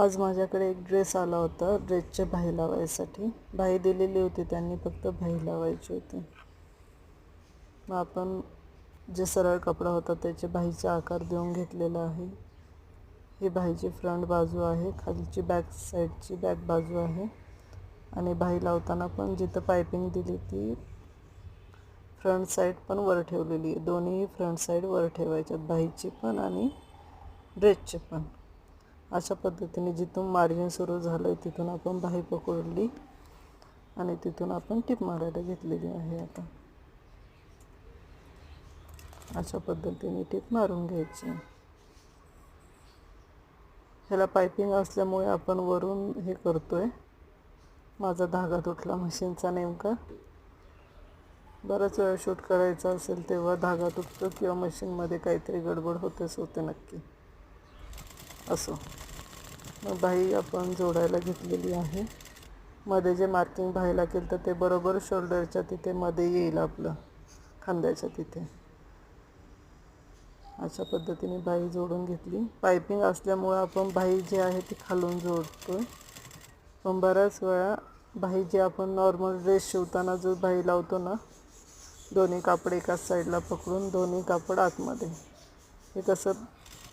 आज माझ्याकडे एक ड्रेस आला होता ड्रेसचे भाई लावायसाठी. भाई दिलेली होती त्यांनी फक्त भाई लावायची होती. मग आपण जे सरळ कपडा होता त्याचे भाईचा आकार देऊन घेतलेला आहे. ही भाईची फ्रंट बाजू आहे खालची बॅक साईडची बॅक बाजू आहे. आणि भाई लावताना पण जिथं पायपिंग दिली ती फ्रंट साईड पण वर ठेवलेली आहे. दोन्ही फ्रंट साईड वर ठेवायच्यात भाईची पण आणि ड्रेसचे पण. अशा पद्धतीने जिथून मार्जिन सुरू झालं आहे तिथून आपण बाही पकडली आणि तिथून आपण टिप मारायला घेतलेली आहे आता. अशा पद्धतीने टिप मारून घ्यायची. ह्याला पायपिंग असल्यामुळे आपण वरून हे करतोय. माझा धागा तुटला मशीनचा नेमका. बराच वेळा शूट करायचा असेल तेव्हा धागा तुटतो किंवा मशीनमध्ये काहीतरी गडबड होतेच होते नक्की. असो. मग बाई आपण जोडायला घेतलेली आहे. मध्ये जे मार्किंग बाईला केलं तर ते बरोबर शोल्डरच्या तिथे मध्ये येईल आपलं खांद्याच्या तिथे. अशा पद्धतीने बाई जोडून घेतली. पायपिंग असल्यामुळं आपण बाई जे आहे ती खालून जोडतो पण बऱ्याच वेळा बाई जे आपण नॉर्मल ड्रेस शिवताना जो बाई लावतो ना दोन्ही कापड एकाच साईडला पकडून दोन्ही कापड आतमध्ये. हे कसं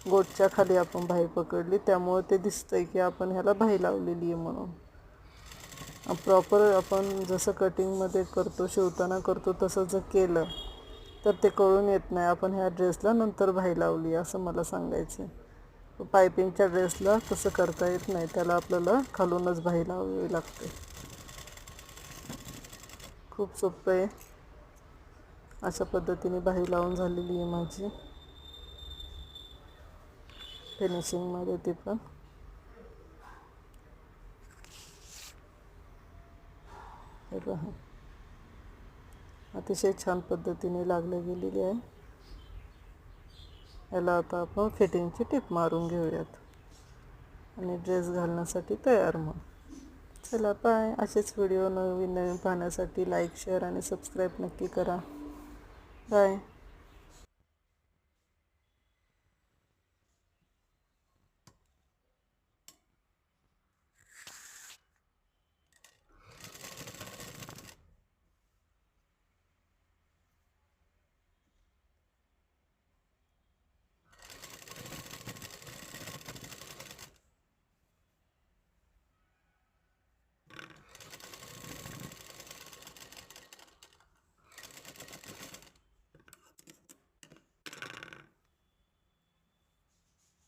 गोटच्या खाली आपण भाई पकडली. त्यामुळे ते दिसतंय की आपण ह्याला भाई लावलेली आहे म्हणून प्रॉपर आपण जसं कटिंगमध्ये करतो शिवताना करतो तसं जर केलं तर ते कळून येत नाही. आपण ह्या ड्रेसला नंतर भाई लावली असं मला सांगायचं आहे पायपिंगच्या ड्रेसला तसं करता येत नाही. त्याला आपल्याला खालूनच भाई लावावी लागते. खूप सोपं आहे. अशा पद्धतीने बाही लावून झालेली आहे माझी. फिनिशिंगमध्ये ती पण. हे पहा. अतिशय छान पद्धतीने लागले गेलेली आहे. याला आता आपण फिटिंगची टिप मारून घेऊयात. आणि ड्रेस घालण्यासाठी तयार मग चला बाय असेच व्हिडिओ नवीन नवीन पाहण्यासाठी लाईक शेअर आणि सबस्क्राईब नक्की करा. बाय